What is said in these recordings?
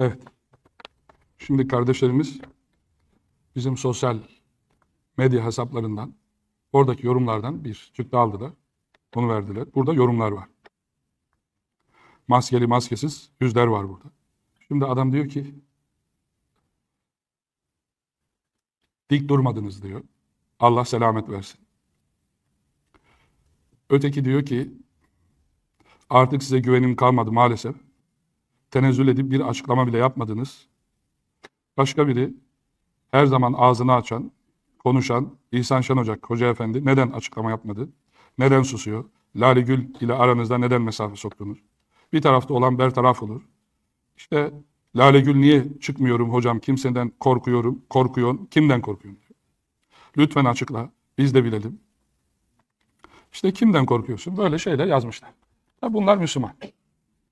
Evet. Şimdi kardeşlerimiz bizim sosyal medya hesaplarından oradaki yorumlardan bir çıktı aldılar. Onu verdiler. Burada yorumlar var. Maskeli maskesiz yüzler var burada. Şimdi adam diyor ki dik durmadınız diyor. Allah selamet versin. Öteki diyor ki artık size güvenim kalmadı maalesef. Tenezzül edip bir açıklama bile yapmadınız. Başka biri her zaman ağzını açan, konuşan İhsan Şen Ocak Hoca Efendi neden açıklama yapmadı? Neden susuyor? Lale Gül ile aranızda neden mesafe soktunuz? Bir tarafta olan bertaraf olur. İşte Lale Gül niye çıkmıyorum hocam kimseden korkuyorum, korkuyorsun, kimden korkuyorsun? Lütfen açıkla, biz de bilelim. İşte kimden korkuyorsun? Böyle şeyler yazmışlar. Ya bunlar Müslüman.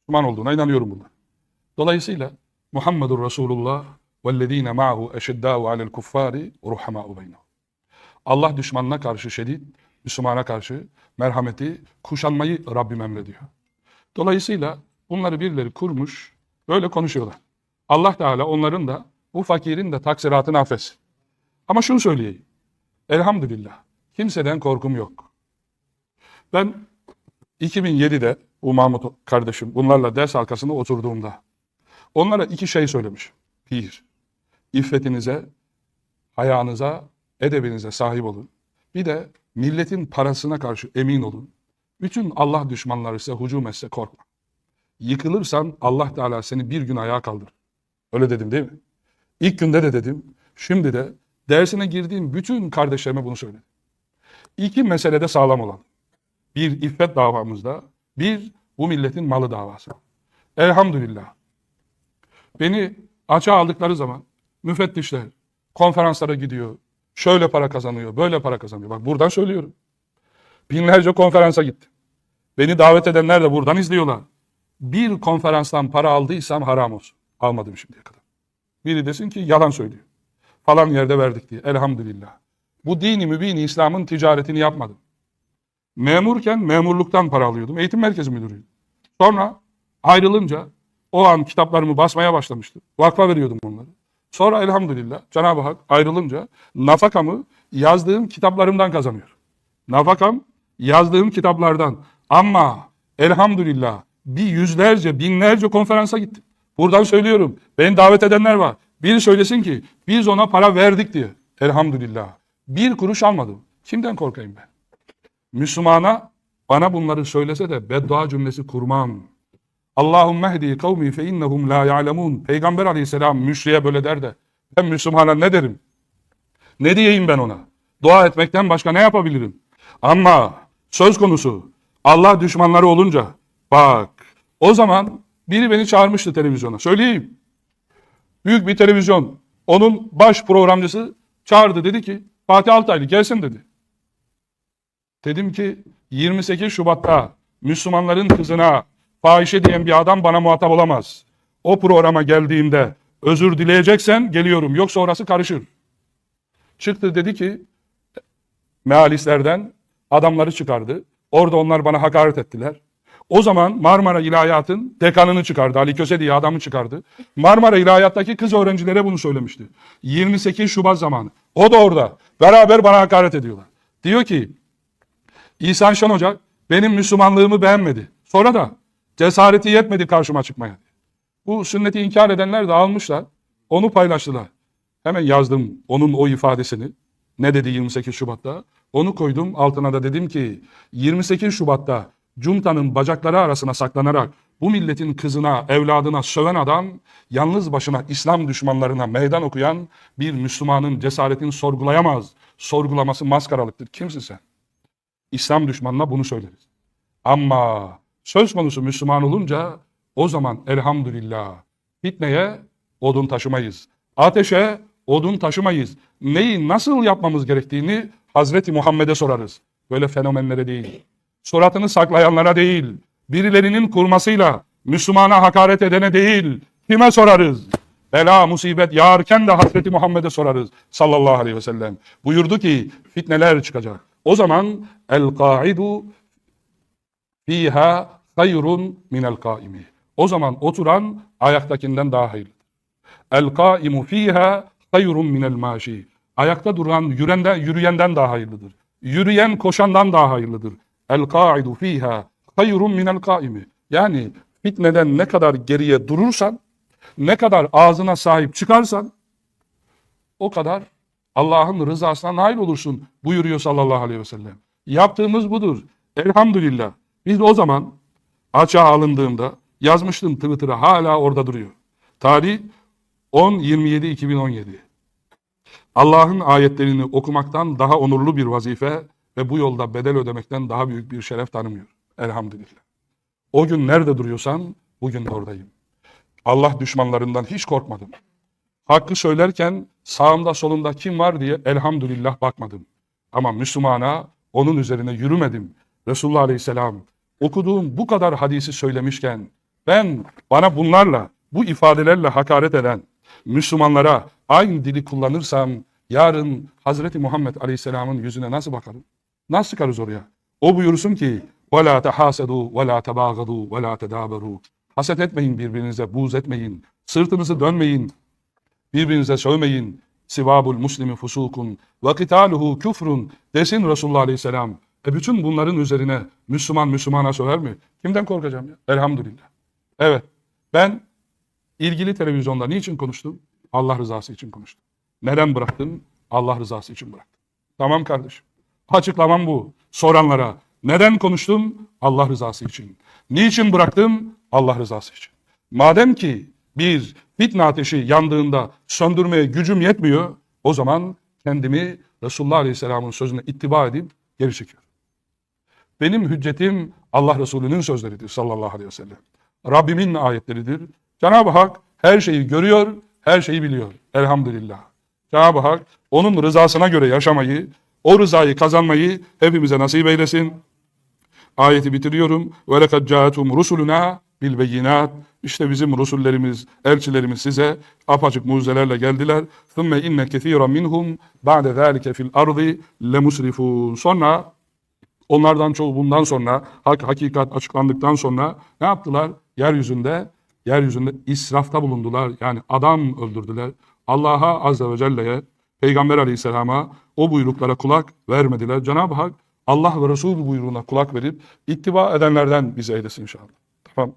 Müslüman olduğuna inanıyorum bunlar. Dolayısıyla Muhammedur Resulullah vellezine ma'hu eşeddâhu alel kuffari ruhamâ'u beynehum. Allah düşmanına karşı şedid, Müslümana karşı merhameti, kuşanmayı Rabbim emrediyor. Dolayısıyla bunları birileri kurmuş, böyle konuşuyorlar. Allah Teala onların da bu fakirin de taksiratını affetsin. Ama şunu söyleyeyim. Elhamdülillah. Kimseden korkum yok. Ben 2007'de bu Mahmut kardeşim bunlarla ders halkasında oturduğumda onlara iki şey söylemiş. Bir, iffetinize, hayanıza, edebinize sahip olun. Bir de milletin parasına karşı emin olun. Bütün Allah düşmanları size hücum etse korkma. Yıkılırsan Allah Teala seni bir gün ayağa kaldırır. Öyle dedim değil mi? İlk günde de dedim. Şimdi de dersine girdiğim bütün kardeşlerime bunu söyledim. İki meselede sağlam olan. Bir iffet davamızda, bir bu milletin malı davası. Elhamdülillah. Beni açığa aldıkları zaman müfettişler konferanslara gidiyor. Şöyle para kazanıyor, böyle para kazanıyor. Bak buradan söylüyorum. Binlerce konferansa gittim. Beni davet edenler de buradan izliyorlar. Bir konferanstan para aldıysam haram olsun. Almadım şimdiye kadar. Biri desin ki yalan söylüyor. Falan yerde verdik diye. Elhamdülillah. Bu dini mübin İslam'ın ticaretini yapmadım. Memurken memurluktan para alıyordum. Eğitim merkezi müdürüydüm. Sonra ayrılınca o an kitaplarımı basmaya başlamıştım. Vakfa veriyordum onları. Sonra elhamdülillah Cenab-ı Hak ayrılınca nafakamı yazdığım kitaplarımdan kazanıyor. Nafakam yazdığım kitaplardan. Ama elhamdülillah bir yüzlerce, binlerce konferansa gittim. Buradan söylüyorum. Beni davet edenler var. Biri söylesin ki biz ona para verdik diye. Elhamdülillah. Bir kuruş almadım. Kimden korkayım ben? Müslümana bana bunları söylese de beddua cümlesi kurmam. Allahümme hdi kavmi fe innehum la ya'lemun. Peygamber aleyhisselam müşriye böyle der de ben Müslümana ne derim? Ne diyeyim ben ona? Dua etmekten başka ne yapabilirim? Ama söz konusu Allah düşmanları olunca bak o zaman biri beni çağırmıştı televizyona. Söyleyeyim. Büyük bir televizyon. Onun baş programcısı çağırdı dedi ki Fatih Altaylı gelsin dedi. Dedim ki 28 Şubat'ta Müslümanların kızına fahişe diyen bir adam bana muhatap olamaz. O programa geldiğimde özür dileyeceksen geliyorum yoksa orası karışır. Çıktı dedi ki mealistlerden adamları çıkardı. Orada onlar bana hakaret ettiler. O zaman Marmara İlahiyat'ın dekanını çıkardı. Ali Köse diye adamı çıkardı. Marmara İlahiyat'taki kız öğrencilere bunu söylemişti. 28 Şubat zamanı. O da orada. Beraber bana hakaret ediyorlar. Diyor ki İhsan Şen Ocak benim Müslümanlığımı beğenmedi. Sonra da cesareti yetmedi karşıma çıkmaya. Bu sünneti inkar edenler de almışlar. Onu paylaştılar. Hemen yazdım onun o ifadesini. Ne dedi 28 Şubat'ta? Onu koydum altına da dedim ki 28 Şubat'ta Cunta'nın bacakları arasına saklanarak bu milletin kızına, evladına söven adam, yalnız başına İslam düşmanlarına meydan okuyan bir Müslümanın cesaretini sorgulayamaz. Sorgulaması maskaralıktır. Kimsin sen? İslam düşmanına bunu söyleriz. Ama söz konusu Müslüman olunca o zaman elhamdülillah fitneye odun taşımayız. Ateşe odun taşımayız. Neyi nasıl yapmamız gerektiğini Hazreti Muhammed'e sorarız. Böyle fenomenlere değil. Suratını saklayanlara değil. Birilerinin kurmasıyla Müslümana hakaret edene değil. Kime sorarız? Bela, musibet yağarken de Hazreti Muhammed'e sorarız sallallahu aleyhi ve sellem. Buyurdu ki fitneler çıkacak. O zaman el kaidu fiha hayrun minel kaimi. O zaman oturan ayaktakinden daha hayırlıdır. El kaimu fiha hayrun minel maşi. Ayakta duran yürenden, yürüyenden daha hayırlıdır. Yürüyen koşandan daha hayırlıdır. El kaidu fiha hayrun minel kaimi. Yani fitneden ne kadar geriye durursan, ne kadar ağzına sahip çıkarsan, o kadar Allah'ın rızasına nail olursun buyuruyor sallallahu aleyhi ve sellem. Yaptığımız budur. Elhamdülillah. Biz o zaman açığa alındığımda yazmıştım Twitter'a hala orada duruyor. Tarih 10-27-2017. Allah'ın ayetlerini okumaktan daha onurlu bir vazife ve bu yolda bedel ödemekten daha büyük bir şeref tanımıyor. Elhamdülillah. O gün nerede duruyorsam bugün de oradayım. Allah düşmanlarından hiç korkmadım. Hakkı söylerken sağımda solumda kim var diye elhamdülillah bakmadım. Ama Müslümana onun üzerine yürümedim. Resulullah Aleyhisselam okuduğum bu kadar hadisi söylemişken ben bana bunlarla, bu ifadelerle hakaret eden Müslümanlara aynı dili kullanırsam yarın Hazreti Muhammed Aleyhisselam'ın yüzüne nasıl bakarım? Nasıl çıkarız oraya? O buyursun ki وَلَا تَحَاسَدُوا وَلَا تَبَاغَضُوا وَلَا تَدَابَرُوا Haset etmeyin birbirinize, buğz etmeyin. Sırtınızı dönmeyin. Birbirinize sövmeyin. Sivabul muslimi fusukun ve kitaluhu küfrun desin Resulullah Aleyhisselam. E bütün bunların üzerine Müslüman Müslümana söver mi? Kimden korkacağım ya? Elhamdülillah. Evet. Ben ilgili televizyonda niçin konuştum? Allah rızası için konuştum. Neden bıraktım? Allah rızası için bıraktım. Tamam kardeşim. Açıklamam bu. Soranlara neden konuştum? Allah rızası için. Niçin bıraktım? Allah rızası için. Madem ki bir fitne ateşi yandığında söndürmeye gücüm yetmiyor, o zaman kendimi Resulullah Aleyhisselam'ın sözüne ittiba edip geri çekiyorum. Benim hüccetim Allah Resulü'nün sözleridir sallallahu aleyhi ve sellem. Rabbimin ayetleridir. Cenab-ı Hak her şeyi görüyor, her şeyi biliyor. Elhamdülillah. Cenab-ı Hak onun rızasına göre yaşamayı, o rızayı kazanmayı hepimize nasip eylesin. Ayeti bitiriyorum. Ve lekad ca'atum rusuluna bil beyinat. İşte bizim rusullerimiz, elçilerimiz size apaçık mucizelerle geldiler. Thumme inne kethiran minhum ba'de zâlike fil ardı lemusrifûn. Sonra onlardan çoğu bundan sonra hak, hakikat açıklandıktan sonra ne yaptılar? Yeryüzünde yeryüzünde israfta bulundular. Yani adam öldürdüler. Allah'a azze ve celle'ye Peygamber aleyhisselama o buyruklara kulak vermediler. Cenab-ı Hak Allah ve Resul buyruğuna kulak verip ittiba edenlerden bizi eylesin inşallah. Tamam.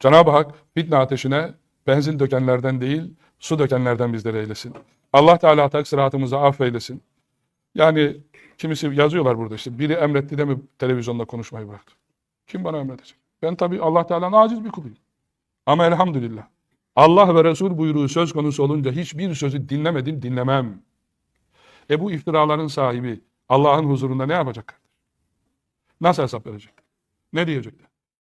Cenab-ı Hak fitne ateşine benzin dökenlerden değil, su dökenlerden bizleri eylesin. Allah Teala taksiratımızı affeylesin. Yani kimisi yazıyorlar burada işte biri emretti de mi televizyonda konuşmayı bıraktı. Kim bana emredecek? Ben tabii Allah Teala'nın aciz bir kuluyum. Ama elhamdülillah. Allah ve Resul buyruğu söz konusu olunca hiçbir sözü dinlemedim, dinlemem. E bu iftiraların sahibi Allah'ın huzurunda ne yapacak? Nasıl hesap verecek? Ne diyecekler?